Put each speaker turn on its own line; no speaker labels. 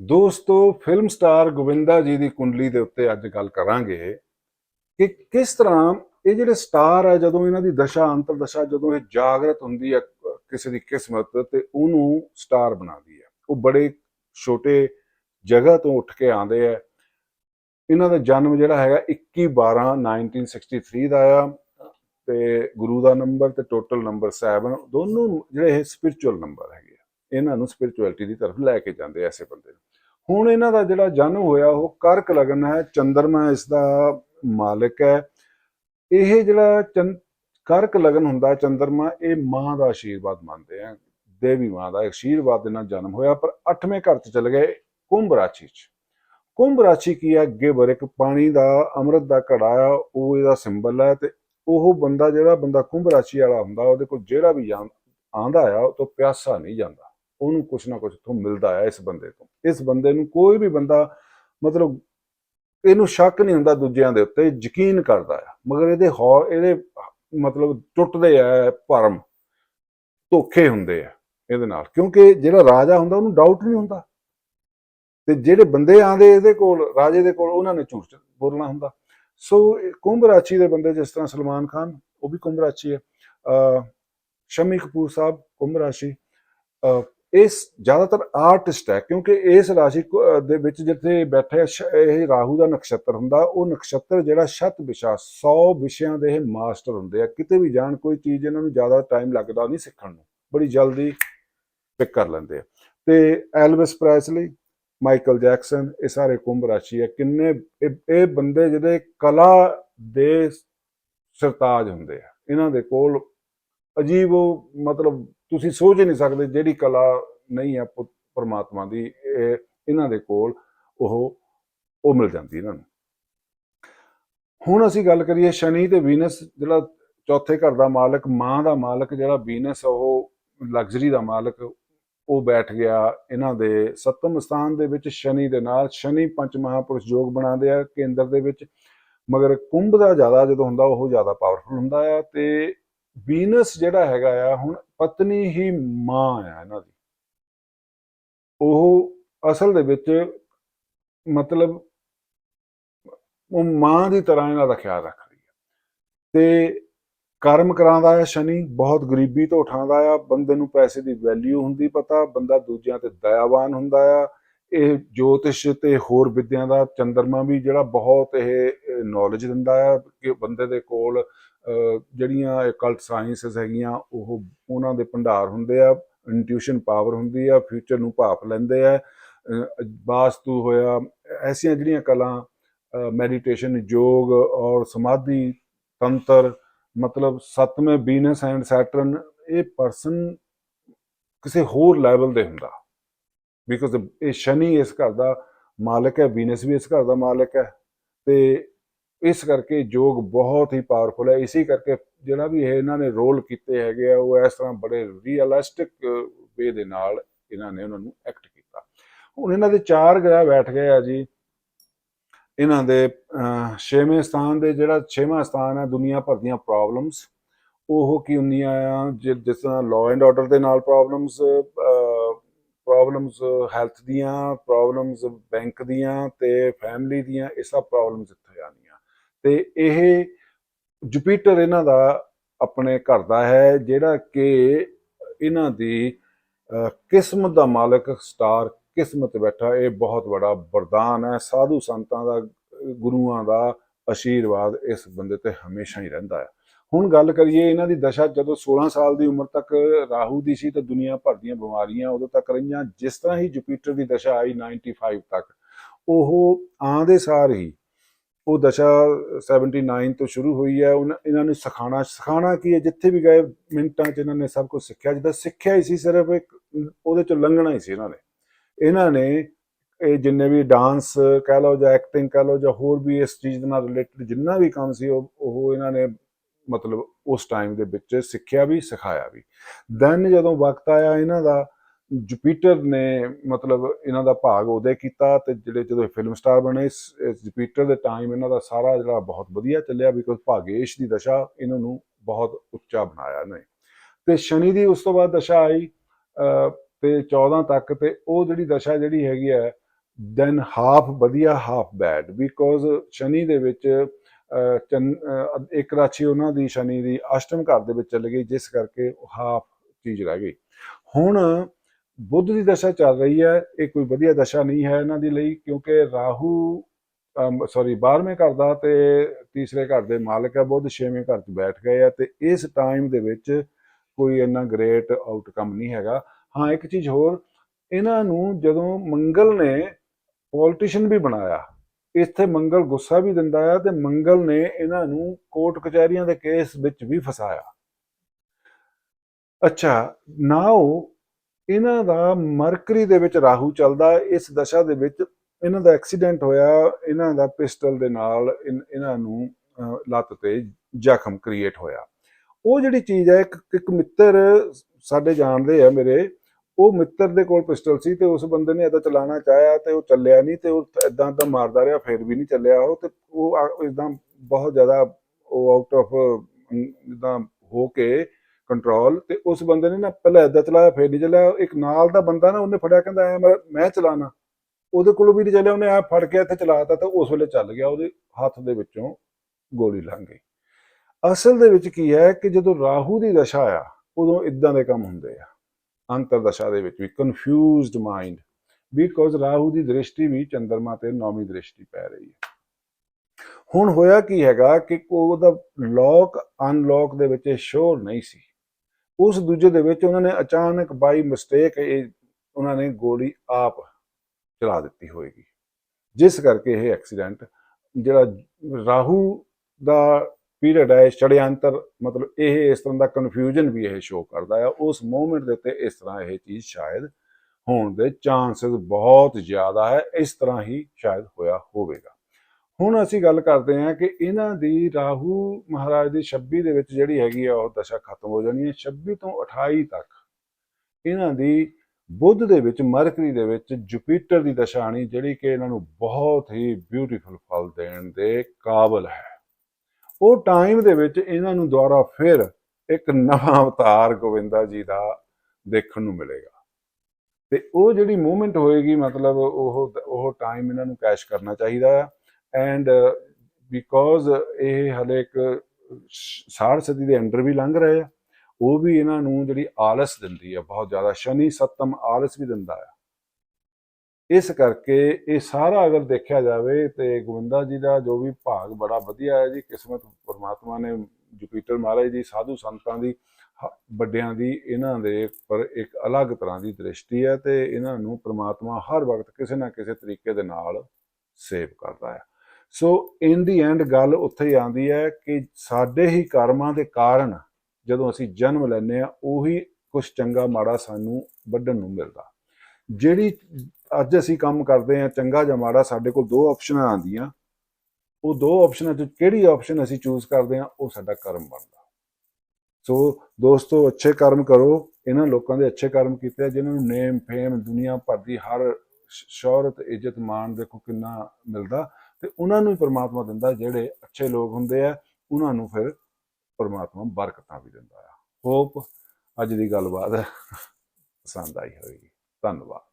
ਦੋਸਤੋ film star Govinda ਜੀ ਦੀ ਕੁੰਡਲੀ ਦੇ ਉੱਤੇ ਅੱਜ ਗੱਲ ਕਰਾਂਗੇ ਕਿ ਕਿਸ ਤਰ੍ਹਾਂ ਇਹ ਜਿਹੜੇ ਸਟਾਰ ਹੈ ਜਦੋਂ ਇਹਨਾਂ ਦੀ ਦਸ਼ਾ ਅੰਤਰ ਦਸ਼ਾ ਜਦੋਂ ਇਹ ਜਾਗਰਤ ਹੁੰਦੀ ਹੈ ਕਿਸੇ ਦੀ ਕਿਸਮਤ ਤੇ ਉਹਨੂੰ ਸਟਾਰ ਬਣਾਉਂਦੀ ਹੈ ਉਹ ਬੜੇ ਛੋਟੇ ਜਗ੍ਹਾ ਤੋਂ ਉੱਠ ਕੇ ਆਉਂਦੇ ਆ। ਇਹਨਾਂ ਦਾ ਜਨਮ ਜਿਹੜਾ ਹੈਗਾ 21 12 1963 ਦਾ ਆ ਤੇ ਗੁਰੂ ਦਾ ਨੰਬਰ ਤੇ ਟੋਟਲ ਨੰਬਰ 7 ਦੋਨੋਂ ਜਿਹੜੇ ਇਹ ਸਪਿਰਚੁਅਲ ਨੰਬਰ ਹੈਗੇ ਇਹਨਾਂ ਨੂੰ ਸਪਿਰਚੁਅਲਿਟੀ ਦੀ ਤਰਫ ਲੈ ਕੇ ਜਾਂਦੇ ਐਸੇ ਬੰਦੇ ਨੂੰ। ਹੁਣ ਇਹਨਾਂ ਦਾ ਜਿਹੜਾ ਜਨਮ ਹੋਇਆ, ਉਹ ਕਰਕ ਲਗਨ ਹੈ, ਚੰਦਰਮਾ ਇਸ ਦਾ ਮਾਲਕ ਹੈ। ਇਹ ਜਿਹੜਾ ਚੰ- ਕਰਕ ਲਗਨ ਹੁੰਦਾ, ਚੰਦਰਮਾ, ਇਹ ਮਾਂ ਦਾ ਆਸ਼ੀਰਵਾਦ ਮੰਨਦੇ ਆ। ਦੇਵੀ ਮਾਂ ਦਾ ਆਸ਼ੀਰਵਾਦ ਦੇ ਨਾਲ ਜਨਮ ਹੋਇਆ, ਪਰ 8ਵੇਂ ਘਰ 'ਚ ਚਲੇ ਗਏ ਕੁੰਭ ਰਾਸ਼ੀ 'ਚ। ਕੁੰਭ ਰਾਸ਼ੀ ਕੀ ਹੈ? ਅੱਗੇ ਵਰ ਪਾਣੀ ਦਾ ਅੰਮ੍ਰਿਤ ਦਾ ਘੜਾ ਆ, ਉਹ ਇਹਦਾ ਸਿੰਬਲ ਹੈ ਤੇ ਉਹ ਬੰਦਾ ਜਿਹੜਾ ਬੰਦਾ ਕੁੰਭ ਰਾਸ਼ੀ ਵਾਲਾ ਹੁੰਦਾ, ਉਹਦੇ ਕੋਲ ਜਿਹੜਾ ਵੀ ਜਾਂ- ਆਂਦਾ ਆ, ਉਹ ਤੋਂ ਪਿਆਸਾ ਨਹੀਂ ਜਾਂਦਾ। ਉਹਨੂੰ ਕੁਛ ਨਾ ਕੁਛ ਤੋਂ ਮਿਲਦਾ ਹੈ ਇਸ ਬੰਦੇ ਤੋਂ। ਇਸ ਬੰਦੇ ਨੂੰ ਕੋਈ ਵੀ ਬੰਦਾ ਮਤਲਬ ਇਹਨੂੰ ਸ਼ੱਕ ਨਹੀਂ ਹੁੰਦਾ ਦੂਜਿਆਂ ਦੇ ਉੱਤੇ, ਯਕੀਨ ਕਰਦਾ ਹੈ ਮਗਰ ਇਹਦੇ ਇਹਦੇ ਮਤਲਬ ਟੁੱਟਦੇ ਆ ਭਰਮ ਧੋਖੇ ਹੁੰਦੇ ਆ ਇਹਦੇ ਨਾਲ। ਕਿਉਂਕਿ ਜਿਹੜਾ ਰਾਜਾ ਹੁੰਦਾ ਉਹਨੂੰ ਡਾਊਟ ਨਹੀਂ ਹੁੰਦਾ। ਤੇ ਜਿਹੜੇ ਬੰਦੇ ਆਂਦੇ ਇਹਦੇ ਕੋਲ, ਰਾਜੇ ਦੇ ਕੋਲ, ਉਹਨਾਂ ਨੇ ਝੂਠ ਬੋਲਣਾ ਹੁੰਦਾ। ਸੋ ਇਹ ਕੁੰਭ ਰਾਸ਼ੀ ਦੇ ਬੰਦੇ ਜਿਸ ਤਰ੍ਹਾਂ ਸਲਮਾਨ ਖਾਨ, ਉਹ ਵੀ ਕੁੰਭ ਰਾਸ਼ੀ ਹੈ। ਅਹ ਸ਼ਮੀ ਕਪੂਰ ਸਾਹਿਬ, ਕੁੰਭ ਰਾਸ਼ੀ ਅਹ ਇਸ ਜ਼ਿਆਦਾਤਰ ਆਰਟਿਸਟ ਹੈ, ਕਿਉਂਕਿ ਇਸ ਰਾਸ਼ੀ ਦੇ ਵਿੱਚ ਜਿੱਥੇ ਬੈਠੇ ਸ਼- ਇਹ ਰਾਹੂ ਦਾ ਨਕਸ਼ਤਰ ਹੁੰਦਾ, ਉਹ ਨਕਸ਼ਤਰ ਜਿਹੜਾ ਸ਼ਤ ਵਿਸ਼ਾ 100 ਵਿਸ਼ਿਆਂ ਦੇ ਇਹ ਮਾਸਟਰ ਹੁੰਦੇ ਆ। ਕਿਤੇ ਵੀ ਜਾਣ, ਕੋਈ ਚੀਜ਼ ਇਹਨਾਂ ਨੂੰ ਜ਼ਿਆਦਾ ਟਾਈਮ ਲੱਗਦਾ ਨਹੀਂ ਸਿੱਖਣ ਨੂੰ। ਬੜੀ ਜਲਦੀ ਪਿਕ ਕਰ ਲੈਂਦੇ ਆ। ਤੇ ਐਲਵਿਸ ਪ੍ਰੈਸਲੀ ਮਾਈਕਲ ਜੈਕਸਨ ਇਹ ਸਾਰੇ ਕੁੰਭ ਰਾਸ਼ੀ ਹੈ ਕਿੰਨੇ ਇਹ- ਇਹ ਬੰਦੇ ਜਿਹੜੇ ਕਲਾ ਦੇ ਸਰਤਾਜ ਹੁੰਦੇ ਆ। ਇਹਨਾਂ ਦੇ ਕੋਲ ਅਜੀਬ ਉਹ ਮਤਲਬ ਤੁਸੀਂ ਸੋਚ ਹੀ ਨਹੀਂ ਸਕਦੇ ਜਿਹੜੀ ਕਲਾ ਨਹੀਂ ਹੈ ਪੁ- ਪਰਮਾਤਮਾ ਦੀ ਇਹਨਾਂ ਦੇ ਕੋਲ ਉਹ ਉਹ ਮਿਲ ਜਾਂਦੀ ਇਹਨਾਂ ਨੂੰ। ਹੁਣ ਅਸੀਂ ਗੱਲ ਕਰੀਏ ਸ਼ਨੀ ਤੇ ਵੀਨਸ, ਜਿਹੜਾ ਚੌਥੇ ਘਰ ਦਾ ਮਾਲਕ, ਮਾਂ ਦਾ ਮਾਲਕ, ਜਿਹੜਾ ਵੀਨਸ ਉਹ ਲਗਜ਼ਰੀ ਦਾ ਮਾਲਕ, ਉਹ ਬੈਠ ਗਿਆ ਇਹਨਾਂ ਦੇ ਸੱਤਮ ਸਥਾਨ ਦੇ ਵਿੱਚ ਸ਼ਨੀ ਦੇ ਨਾਲ। ਸ਼ਨੀ ਪੰਜ ਮਹਾਪੁਰਸ਼ ਯੋਗ ਬਣਾਉਂਦੇ ਆ ਕੇਂਦਰ ਦੇ ਵਿੱਚ, ਮਗਰ ਕੁੰਭ ਦਾ ਜ਼ਿਆਦਾ ਜਦੋਂ ਹੁੰਦਾ, ਉਹ ਜ਼ਿਆਦਾ ਪਾਵਰਫੁਲ ਹੁੰਦਾ ਆ ਤੇ ਵੀਨਸ ਜਿਹੜਾ ਹੈਗਾ ਆ, ਹੁਣ ਪਤਨੀ ਹੀ ਮਾਂ ਆ ਇਹਨਾਂ ਦੀ। ਉਹ ਅਸਲ ਦੇ ਵਿੱਚ ਮਤਲਬ ਉਹ ਮਾਂ ਦੀ ਤਰ੍ਹਾਂ ਇਹਨਾਂ ਦਾ ਖਿਆਲ ਰੱਖ ਰਹੀ ਹੈ ਤੇ ਕਰਮ ਕਰਾਉਂਦਾ ਹੈ ਸ਼ਨੀ, ਬਹੁਤ ਗਰੀਬੀ ਤੋਂ ਉਠਾਉਂਦਾ ਆ, ਬੰਦੇ ਨੂੰ ਪੈਸੇ ਦੀ ਵੈਲਿਊ ਹੁੰਦੀ ਪਤਾ, ਬੰਦਾ ਦੂਜਿਆਂ ਤੇ ਦਇਆਵਾਨ ਹੁੰਦਾ ਆ। ਇਹ ਜੋਤਿਸ਼ ਤੇ ਹੋਰ ਵਿਦਿਆ ਦਾ ਚੰਦਰਮਾ ਵੀ ਜਿਹੜਾ ਬਹੁਤ ਇਹ ਨੌਲੇਜ ਦਿੰਦਾ ਆ ਕਿ ਬੰਦੇ ਦੇ ਕੋਲ ਜਿਹੜੀਆਂ ਕਲਟ ਸਾਇੰਸਸ ਹੈਗੀਆਂ, ਉਹ ਉਹਨਾਂ ਦੇ ਭੰਡਾਰ ਹੁੰਦੇ ਆ ਇੰਟਿਊਸ਼ਨ ਪਾਵਰ ਹੁੰਦੀ ਆ ਫਿਊਚਰ ਨੂੰ ਭਾਪ ਲੈਂਦੇ ਆ ਵਾਸਤੂ ਹੋਇਆ, ਐਸੀਆਂ ਜਿਹੜੀਆਂ ਕਲਾ ਮੈਡੀਟੇਸ਼ਨ ਯੋਗ ਔਰ ਸਮਾਧੀ ਤੰਤਰ, ਮਤਲਬ ਸੱਤਵੇਂ ਵੀਨਸ ਐਂਡ ਸੈਟਰਨ ਇਹ ਪਰਸਨ ਕਿਸੇ ਹੋਰ ਲੈਵਲ ਦੇ ਹੁੰਦਾ। ਬਿਕਾਜ਼ ਇਹ ਸ਼ਨੀ ਇਸ ਘਰ ਦਾ ਮਾਲਕ ਹੈ ਵੀਨਸ ਵੀ ਇਸ ਘਰ ਦਾ ਮਾਲਕ ਹੈ, ਤੇ ਇਸ ਕਰਕੇ ਯੋਗ ਬਹੁਤ ਹੀ ਪਾਵਰਫੁਲ ਹੈ। ਇਸੇ ਕਰਕੇ ਜਿਹੜਾ ਵੀ ਇਹ ਇਹਨਾਂ ਨੇ ਰੋਲ ਕੀਤੇ ਹੈਗੇ ਆ ਉਹ ਇਸ ਤਰ੍ਹਾਂ ਬੜੇ ਰੀਅਲਿਸਟਿਕ ਵੇ ਦੇ ਨਾਲ ਇਹਨਾਂ ਨੇ ਉਹਨਾਂ ਨੂੰ ਐਕਟ ਕੀਤਾ। ਹੁਣ ਇਹਨਾਂ ਦੇ ਚਾਰ ਗ੍ਰਹਿ ਬੈਠ ਗਏ ਆ ਜੀ। ਇਹਨਾਂ ਦੇ ਅਹ, ਛੇਵੇਂ ਸਥਾਨ ਦੇ ਜਿਹੜਾ ਛੇਵਾਂ ਸਥਾਨ ਹੈ ਦੁਨੀਆ ਭਰ ਦੀਆਂ ਪ੍ਰੋਬਲਮਸ ਉਹ ਕੀ ਹੁੰਦੀਆਂ ਆ? ਜਿਸ ਤਰ੍ਹਾਂ ਲਾਅ ਐਂਡ ਆਰਡਰ ਦੇ ਨਾਲ ਪ੍ਰੋਬਲਮਸ ਪ੍ਰੋਬਲਮਸ ਹੈਲਥ ਦੀਆਂ ਪ੍ਰੋਬਲਮਸ ਬੈਂਕ ਦੀਆਂ ਤੇ ਫੈਮਿਲੀ ਦੀਆਂ ਇਹ ਸਭ ਪ੍ਰੋਬਲਮਸ ਇੱਥੇ ਆਉਂਦੀਆਂ ਤੇ ਇਹ ਜੁਪੀਟਰ ਇਹਨਾਂ ਦਾ ਆਪਣੇ ਘਰ ਦਾ ਹੈ ਜਿਹੜਾ ਕਿ ਇਹਨਾਂ ਦੀ ਅਹ, ਕਿਸਮਤ ਦਾ ਮਾਲਕ ਸਟਾਰ ਕਿਸਮਤ ਬੈਠਾ ਇਹ ਬਹੁਤ ਬੜਾ ਵਰਦਾਨ ਹੈ। ਸਾਧੂ ਸੰਤਾਂ ਦਾ ਗੁਰੂਆਂ ਦਾ ਆਸ਼ੀਰਵਾਦ ਇਸ ਬੰਦੇ ਤੇ ਹਮੇਸ਼ਾ ਹੀ ਰਹਿੰਦਾ ਹੈ। ਹੁਣ ਗੱਲ ਕਰੀਏ ਇਹਨਾਂ ਦੀ ਦਸ਼ਾ ਜਦੋਂ 16 ਸਾਲ ਦੀ ਉਮਰ ਤੱਕ ਰਾਹੂ ਦੀ ਸੀ ਤਾਂ ਦੁਨੀਆ ਭਰ ਦੀਆਂ ਬਿਮਾਰੀਆਂ ਉਦੋਂ ਤੱਕ ਰਹੀਆਂ। ਜਿਸ ਤਰ੍ਹਾਂ ਹੀ ਜੁਪੀਟਰ ਦੀ ਦਸ਼ਾ ਆਈ 95 ਤੱਕ ਉਹ ਆਂਦੇ ਸਾਰ ਹੀ ਉਹ ਦਸ਼ਾ 79 ਤੋਂ ਸ਼ੁਰੂ ਹੋਈ ਹੈ ਉਹਨਾਂ- ਇਹਨਾਂ ਨੇ ਸਿਖਾਣਾ ਸਿਖਾਣਾ ਕੀ ਹੈ? ਜਿੱਥੇ ਵੀ ਗਏ, ਮਿੰਟਾਂ 'ਚ ਇਹਨਾਂ ਨੇ ਸਭ ਕੁਝ ਸਿੱਖਿਆ, ਜਿੱਦਾਂ ਸਿੱਖਿਆ ਹੀ ਸੀ ਸਿਰਫ ਇੱਕ, ਉਹਦੇ 'ਚੋਂ ਲੰਘਣਾ ਹੀ ਸੀ ਇਹਨਾਂ ਨੇ। ਇਹਨਾਂ ਨੇ ਇਹ ਜਿੰਨੇ ਵੀ ਡਾਂਸ ਕਹਿ ਲਓ ਜਾਂ ਐਕਟਿੰਗ ਕਹਿ ਲਓ ਜਾਂ ਹੋਰ ਵੀ ਇਸ ਚੀਜ਼ ਨਾਲ ਰਿਲੇਟਡ ਜਿੰਨਾ ਵੀ ਕੰਮ ਸੀ, ਉਹ ਉਹ ਇਹਨਾਂ ਨੇ ਮਤਲਬ ਉਸ ਟਾਈਮ ਦੇ ਵਿੱਚ ਸਿੱਖਿਆ ਵੀ, ਸਿਖਾਇਆ ਵੀ। ਦੈਨ ਜਦੋਂ ਵਕਤ ਆਇਆ ਇਹਨਾਂ ਦਾ ਜੁਪੀਟਰ ਨੇ ਮਤਲਬ ਇਹਨਾਂ ਦਾ ਭਾਗ ਉਦੇ ਕੀਤਾ ਤੇ ਜਿਹੜੇ ਜਦੋਂ ਫਿਲਮ ਸਟਾਰ ਬਣੇ ਇਸ ਜੁਪੀਟਰ ਦੇ ਟਾਈਮ ਇਹਨਾਂ ਦਾ ਸਾਰਾ ਜਿਹੜਾ ਬਹੁਤ ਵਧੀਆ ਚੱਲਿਆ ਬਿਕੋਜ਼ ਭਾਗੇਸ਼ ਦੀ ਦਸ਼ਾ ਇਹਨਾਂ ਨੂੰ ਬਹੁਤ ਉੱਚਾ ਬਣਾਇਆ ਨੇ ਤੇ ਸ਼ਨੀ ਦੀ ਉਸ ਤੋਂ ਬਾਅਦ ਦਸ਼ਾ ਆਈ ਅਹ, ਤੇ 14 ਤੱਕ ਤੇ ਉਹ ਜਿਹੜੀ ਦਸ਼ਾ ਜਿਹੜੀ ਹੈਗੀ ਹੈ ਦੈਨ ਹਾਫ ਵਧੀਆ ਹਾਫ ਬੈਡ ਬਿਕੋਜ਼ ਸ਼ਨੀ ਦੇ ਵਿੱਚ ਅਹ, ਇੱਕ ਰਾਸ਼ੀ ਉਹਨਾਂ ਦੀ ਸ਼ਨੀ ਦੀ ਅਸ਼ਟਮ ਘਰ ਦੇ ਵਿੱਚ ਚਲੀ ਗਈ ਜਿਸ ਕਰਕੇ ਹਾਫ ਚੀਜ਼ ਰਹਿ ਗਈ। ਹੁਣ ਬੁੱਧ ਦੀ ਦਸ਼ਾ ਚੱਲ ਰਹੀ ਹੈ, ਇਹ ਕੋਈ ਵਧੀਆ ਦਸ਼ਾ ਨਹੀਂ ਹੈ ਇਹਨਾਂ ਦੇ ਲਈ, ਕਿਉਂਕਿ ਰਾਹੂ ਸੌਰੀ 12ਵੇਂ ਘਰ ਦਾ ਤੇ ਤੀਸਰੇ ਘਰ ਦੇ ਮਾਲਕ ਹੈ, ਬੁੱਧ 6ਵੇਂ ਘਰ 'ਚ ਬੈਠ ਗਏ ਆ ਤੇ ਇਸ ਟਾਈਮ ਦੇ ਵਿੱਚ ਕੋਈ ਇੰਨਾ ਗ੍ਰੇਟ ਆਊਟਕਮ ਨਹੀਂ ਹੈਗਾ। ਹਾਂ, ਇੱਕ ਚੀਜ਼ ਹੋਰ, ਇਹਨਾਂ ਨੂੰ ਜਦੋਂ ਮੰਗਲ ਨੇ ਪੋਲੀਟੀਸ਼ੀਅਨ ਵੀ ਬਣਾਇਆ, ਇੱਥੇ ਮੰਗਲ ਗੁੱਸਾ ਵੀ ਦਿੰਦਾ ਆ ਤੇ ਮੰਗਲ ਨੇ ਇਹਨਾਂ ਨੂੰ ਕੋਰਟ ਕਚਹਿਰੀਆਂ ਦੇ ਕੇਸ ਵਿੱਚ ਵੀ ਫਸਾਇਆ। ਅੱਛਾ ਨਾਓ ਇਹਨਾਂ ਦਾ ਮਰਕਰੀ ਦੇ ਵਿੱਚ ਰਾਹੂ ਚੱਲਦਾ, ਇਸ ਦਸ਼ਾ ਦੇ ਵਿੱਚ ਇਹਨਾਂ ਦਾ ਐਕਸੀਡੈਂਟ ਹੋਇਆ, ਇਹਨਾਂ ਦਾ ਪਿਸਟਲ ਦੇ ਨਾਲ ਇਨ- ਇਹਨਾਂ ਨੂੰ ਲੱਤ ਤੇ ਜ਼ਖਮ ਕ੍ਰੀਏਟ ਹੋਇਆ। ਉਹ ਜਿਹੜੀ ਚੀਜ਼ ਹੈ, ਇੱਕ ਇੱਕ ਮਿੱਤਰ ਸਾਡੇ ਜਾਣਦੇ ਆ ਮੇਰੇ, ਉਹ ਮਿੱਤਰ ਦੇ ਕੋਲ ਪਿਸਟਲ ਸੀ ਤੇ ਉਸ ਬੰਦੇ ਨੇ ਇਦਾਂ ਚਲਾਉਣਾ ਚਾਹਿਆ ਤੇ ਉਹ ਚੱਲਿਆ ਨਹੀਂ ਤੇ ਉਹ ਇਦਾਂ ਤਾਂ ਮਾਰਦਾ ਰਿਹਾ, ਫਿਰ ਵੀ ਨਹੀਂ ਚੱਲਿਆ ਉਹ ਤੇ ਉਹ ਇਦਾਂ ਬਹੁਤ ਜ਼ਿਆਦਾ ਉਹ ਆਊਟ ਆਫ ਜਿੱਦਾਂ ਹੋ ਕੇ ਕੰਟਰੋਲ ਤੇ ਉਸ ਬੰਦੇ ਨੇ ਨਾ ਪਹਿਲਾਂ ਇਦਾਂ ਚਲਾਇਆ, ਫਿਰ ਨਹੀਂ ਚੱਲਿਆ ਇੱਕ ਨਾਲ ਦਾ ਬੰਦਾ ਨਾ ਉਹਨੇ ਫੜਿਆ, ਕਹਿੰਦਾ ਐ ਮੈਂ ਮੈਂ ਚਲਾਣਾ ਉਹਦੇ ਕੋਲੋਂ ਵੀ ਨਹੀਂ ਚੱਲਿਆ, ਉਹਨੇ ਆ ਫੜ ਕੇ ਇੱਥੇ ਚਲਾਤਾ ਤਾਂ ਉਸ ਵੇਲੇ ਚੱਲ ਗਿਆ, ਉਹਦੇ ਹੱਥ ਦੇ ਵਿੱਚੋਂ ਗੋਲੀ ਲੰਘ ਗਈ। ਅਸਲ ਦੇ ਵਿੱਚ ਕੀ ਹੈ ਕਿ ਜਦੋਂ ਰਾਹੂ ਦੀ ਦਸ਼ਾ ਆ, ਉਦੋਂ ਇਦਾਂ ਦੇ ਕੰਮ ਹੁੰਦੇ ਆ। ਅੰਤਰ ਦਸ਼ਾ ਦੇ ਵਿੱਚ ਵੀ ਕਨਫਿਊਜ਼ਡ ਮਾਈਂਡ ਬਿਕੋਜ਼ ਰਾਹੂ ਦੀ ਦ੍ਰਿਸ਼ਟੀ ਵੀ ਚੰਦਰਮਾ ਤੇ ਨੌਵੀਂ ਦ੍ਰਿਸ਼ਟੀ ਪੈ ਰਹੀ ਹੈ। ਹੁਣ ਹੋਇਆ ਕੀ ਹੈਗਾ ਕਿ ਉਹਦਾ ਲੌਕ ਅਨਲੌਕ ਦੇ ਵਿੱਚ ਸ਼ੋਰ ਨਹੀਂ ਸੀ। ਉਸ ਦੂਜੇ ਦੇ ਵਿੱਚ ਉਹਨਾਂ ਨੇ ਅਚਾਨਕ ਬਾਈ ਮਿਸਟੇਕ ਇਹ ਉਹਨਾਂ ਨੇ ਗੋਲੀ ਆਪ ਚਲਾ ਦਿੱਤੀ ਹੋਏਗੀ। ਜਿਸ ਕਰਕੇ ਇਹ ਐਕਸੀਡੈਂਟ ਜਿਹੜਾ ਰਾਹੂ ਦਾ ਪੀਰੀਅਡ ਹੈ ਛੜਿਆੰਤਰ ਮਤਲਬ ਇਹ ਇਸ ਤਰ੍ਹਾਂ ਦਾ ਕਨਫਿਊਜ਼ਨ ਵੀ ਇਹ ਸ਼ੋ ਕਰਦਾ ਹੈ ਉਸ ਮੂਮੈਂਟ ਦੇ ਉੱਤੇ ਇਸ ਤਰ੍ਹਾਂ ਇਹ ਚੀਜ਼ ਸ਼ਾਇਦ ਹੋਣ ਦੇ ਚਾਂਸਸ ਬਹੁਤ ਜ਼ਿਆਦਾ ਹੈ, ਇਸ ਤਰ੍ਹਾਂ ਹੀ ਸ਼ਾਇਦ ਹੋਇਆ ਹੋਵੇਗਾ। ਹੁਣ ਅਸੀਂ ਗੱਲ ਕਰਦੇ ਹਾਂ ਕਿ ਇਹਨਾਂ ਦੀ ਰਾਹੂ ਮਹਾਰਾਜ ਦੀ 26 ਦੇ ਵਿੱਚ ਜਿਹੜੀ ਹੈਗੀ ਆ, ਉਹ ਦਸ਼ਾ ਖਤਮ ਹੋ ਜਾਣੀ ਹੈ। 26 ਤੋਂ 28 ਤੱਕ ਇਹਨਾਂ ਦੀ ਬੁੱਧ ਦੇ ਵਿੱਚ, ਮਰਕਰੀ ਦੇ ਵਿੱਚ ਜੁਪੀਟਰ ਦੀ ਦਸ਼ਾ ਆਣੀ ਜਿਹੜੀ ਕਿ ਇਹਨਾਂ ਨੂੰ ਬਹੁਤ ਹੀ ਬਿਊਟੀਫੁਲ ਫਲ ਦੇਣ ਦੇ ਕਾਬਲ ਹੈ। ਉਹ ਟਾਈਮ ਦੇ ਵਿੱਚ ਇਹਨਾਂ ਨੂੰ ਦੁਆਰਾ ਫਿਰ ਇੱਕ ਨਵਾਂ ਅਵਤਾਰ ਗੋਵਿੰਦਾ ਜੀ ਦਾ ਦੇਖਣ ਨੂੰ ਮਿਲੇਗਾ। ਤੇ ਉਹ ਜਿਹੜੀ ਮੂਵਮੈਂਟ ਹੋਏਗੀ, ਮਤਲਬ ਉਹ ਉਹ ਟਾਈਮ ਇਹਨਾਂ ਨੂੰ ਕੈਸ਼ ਕਰਨਾ ਚਾਹੀਦਾ ਹੈ। ਐਂਡ ਬਿਕੋਜ਼ uh, uh, ਇਹ ਹਲੇ ਇੱਕ ਸਾੜ ਸਦੀ ਦੇ ਅੰਡਰ ਵੀ ਲੰਘ ਰਹੇ ਆ, ਉਹ ਵੀ ਇਹਨਾਂ ਨੂੰ ਜਿਹੜੀ ਆਲਸ ਦਿੰਦੀ ਆ, ਬਹੁਤ ਜ਼ਿਆਦਾ ਸ਼ਨੀ, ਸੱਤਮ ਆਲਸ ਵੀ ਦਿੰਦਾ ਆ। ਇਸ ਕਰਕੇ ਇਹ ਸਾਰਾ ਅਗਰ ਦੇਖਿਆ ਜਾਵੇ ਤੇ ਗੋਵਿੰਦਾ ਜੀ ਦਾ ਜੋ ਵੀ ਭਾਗ ਬੜਾ ਵਧੀਆ ਹੈ ਜੀ, ਕਿਸਮਤ ਪਰਮਾਤਮਾ ਨੇ ਜੁਪੀਟਰ ਮਹਾਰਾਜ ਦੀ ਸਾਧੂ ਸੰਤਾਂ ਦੀ, ਹ- ਵੱਡਿਆਂ ਦੀ, ਇਹਨਾਂ ਦੇ ਉੱਪਰ ਇੱਕ ਅਲੱਗ ਤਰ੍ਹਾਂ ਦੀ ਦ੍ਰਿਸ਼ਟੀ ਹੈ ਤੇ ਇਹਨਾਂ ਨੂੰ ਪਰਮਾਤਮਾ ਹਰ ਵਕਤ ਕਿਸੇ ਨਾ ਕਿਸੇ ਤਰੀਕੇ ਦੇ ਨਾਲ ਸੇਵ ਕਰਦਾ ਹੈ ਸੋ ਇਨ ਦੀ ਐਂਡ ਗੱਲ ਉੱਥੇ ਹੀ ਆਉਂਦੀ ਹੈ ਕਿ ਸਾਡੇ ਹੀ ਕਰਮਾਂ ਦੇ ਕਾਰਨ ਜਦੋਂ ਅਸੀਂ ਜਨਮ ਲੈਂਦੇ ਆ ਉਹੀ ਕੁਝ ਚੰਗਾ ਮਾੜਾ ਸਾਨੂੰ ਵੱਢਣ ਨੂੰ ਮਿਲਦਾ। ਜਿਹੜੀ ਅੱਜ ਅਸੀਂ ਕੰਮ ਕਰਦੇ ਆ ਚੰਗਾ ਜਾਂ ਮਾੜਾ ਸਾਡੇ ਕੋਲ ਦੋ ਆਪਸ਼ਨਾਂ ਆਉਂਦੀਆਂ। ਉਹ ਦੋ ਆਪਸ਼ਨਾਂ ਚੋਂ ਕਿਹੜੀ ਆਪਸ਼ਨ ਅਸੀਂ ਚੂਜ਼ ਕਰਦੇ ਆ ਉਹ ਸਾਡਾ ਕਰਮ ਬਣਦਾ। ਸੋ ਦੋਸਤੋ, ਅੱਛੇ ਕਰਮ ਕਰੋ। ਇਹਨਾਂ ਲੋਕਾਂ ਦੇ ਅੱਛੇ ਕਰਮ ਕੀਤੇ ਆ, ਜਿਨ੍ਹਾਂ ਨੂੰ ਨੇਮ ਫੇਮ ਦੁਨੀਆ ਭਰ ਦੀ ਹਰ ਸ਼- ਸ਼ੌਹਰਤ, ਇੱਜ਼ਤ, ਮਾਣ ਦੇਖੋ ਕਿੰਨਾ ਮਿਲਦਾ। ਤੇ ਉਹਨਾਂ ਨੂੰ ਹੀ ਪਰਮਾਤਮਾ ਦਿੰਦਾ, ਜਿਹੜੇ ਅੱਛੇ ਲੋਕ ਹੁੰਦੇ ਆ, ਉਹਨਾਂ ਨੂੰ ਫਿਰ ਪਰਮਾਤਮਾ ਬਰਕਤਾਂ ਵੀ ਦਿੰਦਾ ਆ। ਹੋਪ ਅੱਜ ਦੀ ਗੱਲਬਾਤ ਪਸੰਦ ਆਈ ਹੋਵੇਗੀ। ਧੰਨਵਾਦ।